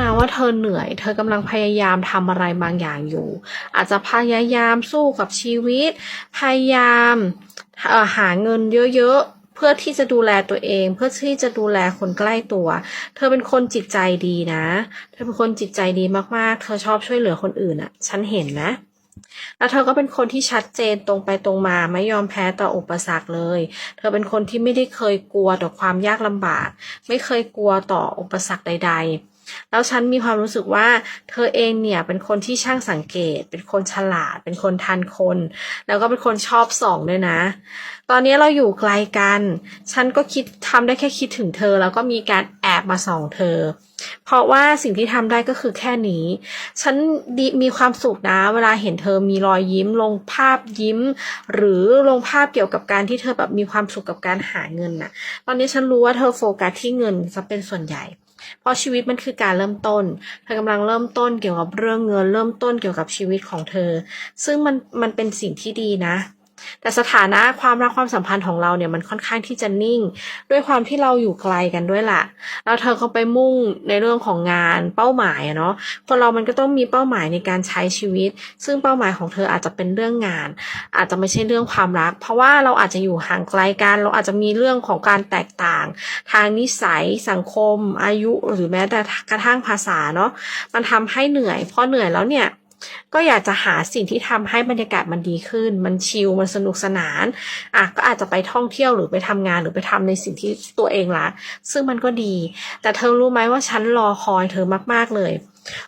นะว่าเธอเหนื่อย เธอกำลังพยายามทำอะไรบางอย่างอยู่ อาจจะพยายามสู้กับชีวิต พยายามหาเงินเยอะๆ เพื่อที่จะดูแลตัวเอง เพื่อที่จะดูแลคนใกล้ตัว เธอเป็นคนจิตใจดีนะ เธอเป็นคนจิตใจดีมากๆ เธอชอบช่วยเหลือคนอื่นอะฉันเห็นนะแล้วเธอก็เป็นคนที่ชัดเจนตรงไปตรงมาไม่ยอมแพ้ต่ออุปสรรคเลย เธอเป็นคนที่ไม่ได้เคยกลัวต่อความยากลำบาก ไม่เคยกลัวต่ออุปสรรคใด ๆ แล้วฉันมีความรู้สึกว่า เธอเองเนี่ยเป็นคนที่ช่างสังเกต เป็นคนฉลาด เป็นคนทันคน แล้วก็เป็นคนชอบส่องด้วยนะ ตอนนี้เราอยู่ไกลกัน ฉันก็คิดทำได้แค่คิดถึงเธอ แล้วก็มีการแอบมาส่องเธอ เพราะว่าสิ่งที่ทำได้ก็คือแค่นี้ ฉันดีมีความสุขนะ เวลาเห็นเธอมีรอยยิ้ม ลงภาพยิ้ม หรือลงภาพเกี่ยวกับการที่เธอแบบมีความสุขกับการหาเงินน่ะ ตอนนี้ฉันรู้ว่าเธอโฟกัสที่เงินซะเป็นส่วนใหญ่ เพราะชีวิตมันคือการเริ่มต้น เธอกำลังเริ่มต้นเกี่ยวกับเรื่องเงิน เริ่มต้นเกี่ยวกับชีวิตของเธอ ซึ่งมันมันเป็นสิ่งที่ดีนะ แต่สถานะความรักความสัมพันธ์ของเราเนี่ยมันค่อนข้างที่จะนิ่ง ด้วยความที่เราอยู่ไกลกันด้วยล่ะแล้วเธอก็ไปมุ่งในเรื่องของงานเป้าหมายเนาะคนเรามันก็ต้องมีเป้าหมายในการใช้ชีวิต ซึ่งเป้าหมายของเธออาจจะเป็นเรื่องงาน อาจจะไม่ใช่เรื่องความรัก เพราะว่าเราอาจจะอยู่ห่างไกลกัน เราอาจจะมีเรื่องของการแตกต่าง ทางนิสัยสังคม อายุหรือแม้แต่กระทั่งภาษาเนาะมันทำให้เหนื่อยพอเหนื่อยแล้วเนี่ย ก็อยากจะหาสิ่งที่ทำให้บรรยากาศมันดีขึ้น มันชิล มันสนุกสนาน อะก็อาจจะไปท่องเที่ยวหรือไปทำงานหรือไปทำในสิ่งที่ตัวเองรักซึ่งมันก็ดี แต่เธอรู้ไหมว่าฉันรอคอยเธอมาก ๆ เลย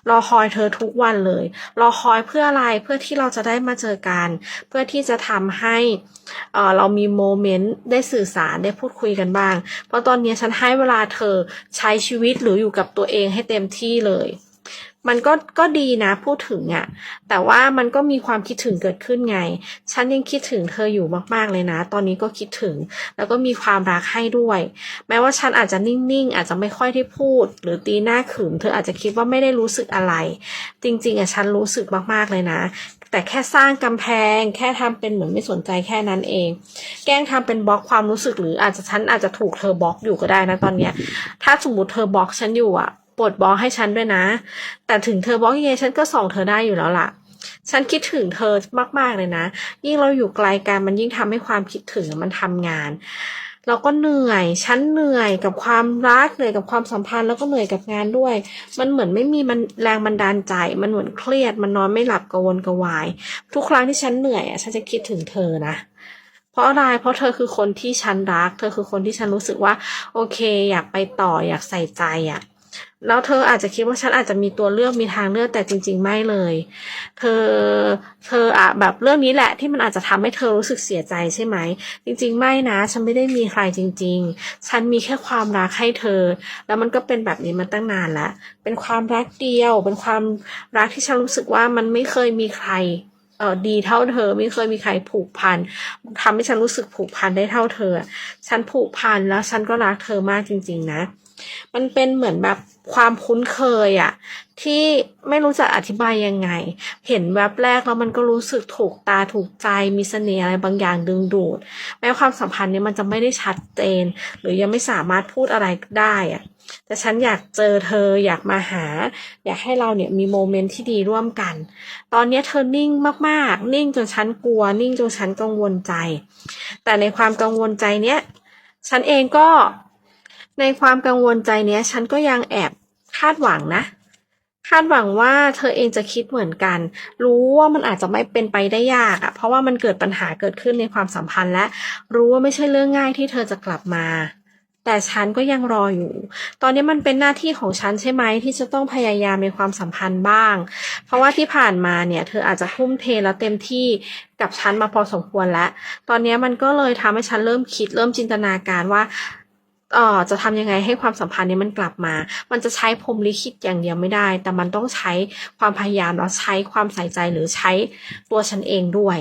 รอคอยเธอทุกวันเลย รอคอยเพื่ออะไร เพื่อที่เราจะได้มาเจอกัน เพื่อที่จะทำให้เเรามีโมเมนต์ได้สื่อสารได้พูดคุยกันบ้าง เพราะตอนนี้ฉันให้เวลาเธอใช้ชีวิตหรืออยู่กับตัวเองให้เต็มที่เลย มันก็ก็ดีนะพูดถึงอะ่ะแต่ว่ามันก็มีความคิดถึงเกิดขึ้นไง ฉันยังคิดถึงเธออยู่มากๆเลยนะ ตอนนี้ก็คิดถึง แล้วก็มีความรักให้ด้วย แม้ว่าฉันอาจจะนิ่งๆ อาจจะไม่ค่อยได้พูด หรือตีหน้าขึมเธออาจจะคิดว่าไม่ได้รู้สึกอะไร จริง ๆอะฉันรู้สึกมากๆเลยนะ แต่แค่สร้างกำแพง แค่ทำเป็นเหมือนไม่สนใจแค่นั้นเอง แกล้งทำเป็นบล็อกความรู้สึกหรืออาจจะฉันอาจจะถูกเธอบล็อกอยู่ก็ได้นะตอนเนี้ย ถ้าสมมติเธอบล็อกฉันอยู่อะปลดบล็อกให้ฉันด้วยนะ แต่ถึงเธอบล็อกยังไงฉันก็ส่องเธอได้อยู่แล้วล่ะ ฉันคิดถึงเธอมากๆเลยนะ ยิ่งเราอยู่ไกลกันมันยิ่งทำให้ความคิดถึงมันทำงาน เราก็เหนื่อย ฉันเหนื่อยกับความรักเหนื่อยกับความสัมพันธ์แล้วก็เหนื่อยกับงานด้วย มันเหมือนไม่มีมันแรงบันดาลใจ มันเหมือนเครียด มันนอนไม่หลับกระวนกระวาย ทุกครั้งที่ฉันเหนื่อยอะฉันจะคิดถึงเธอนะเพราะอะไร เพราะเธอคือคนที่ฉันรัก เธอคือคนที่ฉันรู้สึกว่า โอเค อยากไปต่อ อยากใส่ใจอะ แล้วเธออาจจะคิดว่าฉันอาจจะมีตัวเลือกมีทางเลือกแต่จริง ๆ ไม่เลย เธอ เธออะแบบเรื่องนี้แหละที่มันอาจจะทำให้เธอรู้สึกเสียใจใช่ไหม จริง ๆ ไม่นะ ฉันไม่ได้มีใครจริง ๆ ฉันมีแค่ความรักให้เธอ แล้วมันก็เป็นแบบนี้มาตั้งนานล้วเป็นความรักเดียว เป็นความรักที่ฉันรู้สึกว่ามันไม่เคยมีใครเออดีเท่าเธอไม่เคยมีใครผูกพันทำให้ฉันรู้สึกผูกพันได้เท่าเธอ ฉันผูกพันแล้วฉันก็รักเธอมากจริง ๆ นะ มันเป็นเหมือนแบบความคุ้นเคยอะที่ไม่รู้จะอธิบายยังไง เห็นแวบแรกแล้วมันก็รู้สึกถูกตาถูกใจมีเสน่ห์อะไรบางอย่างดึงดูด แม้ความสัมพันธ์เนี้ยมันจะไม่ได้ชัดเจน หรือยังไม่สามารถพูดอะไรได้อะแต่ฉันอยากเจอเธออยากมาหา อยากให้เราเนี่ยมีโมเมนต์ที่ดีร่วมกัน ตอนนี้เธอนิ่งมากๆ นิ่งจนฉันกลัว นิ่งจนฉันกังวลใจ แต่ในความกังวลใจเนี้ยฉันเองก็ ในความกังวลใจเนี้ย ฉันก็ยังแอบคาดหวังนะ คาดหวังว่าเธอเองจะคิดเหมือนกัน รู้ว่ามันอาจจะไม่เป็นไปได้ยากอะเพราะว่ามันเกิดปัญหาเกิดขึ้นในความสัมพันธ์และ รู้ว่าไม่ใช่เรื่องง่ายที่เธอจะกลับมา แต่ฉันก็ยังรออยู่ ตอนนี้มันเป็นหน้าที่ของฉันใช่ไหมที่จะต้องพยายามในความสัมพันธ์บ้าง เพราะว่าที่ผ่านมาเนี่ยเธออาจจะทุ่มเทแล้วเต็มที่กับฉันมาพอสมควรแล้ว ตอนนี้มันก็เลยทำให้ฉันเริ่มคิดเริ่มจินตนาการว่า เอ่อจะทำยังไงให้ความสัมพันธ์นี้มันกลับมา มันจะใช้พรมลิขิตอย่างเดียวไม่ได้ แต่มันต้องใช้ความพยายามแล้วใช้ความใส่ใจหรือใช้ตัวฉันเองด้วย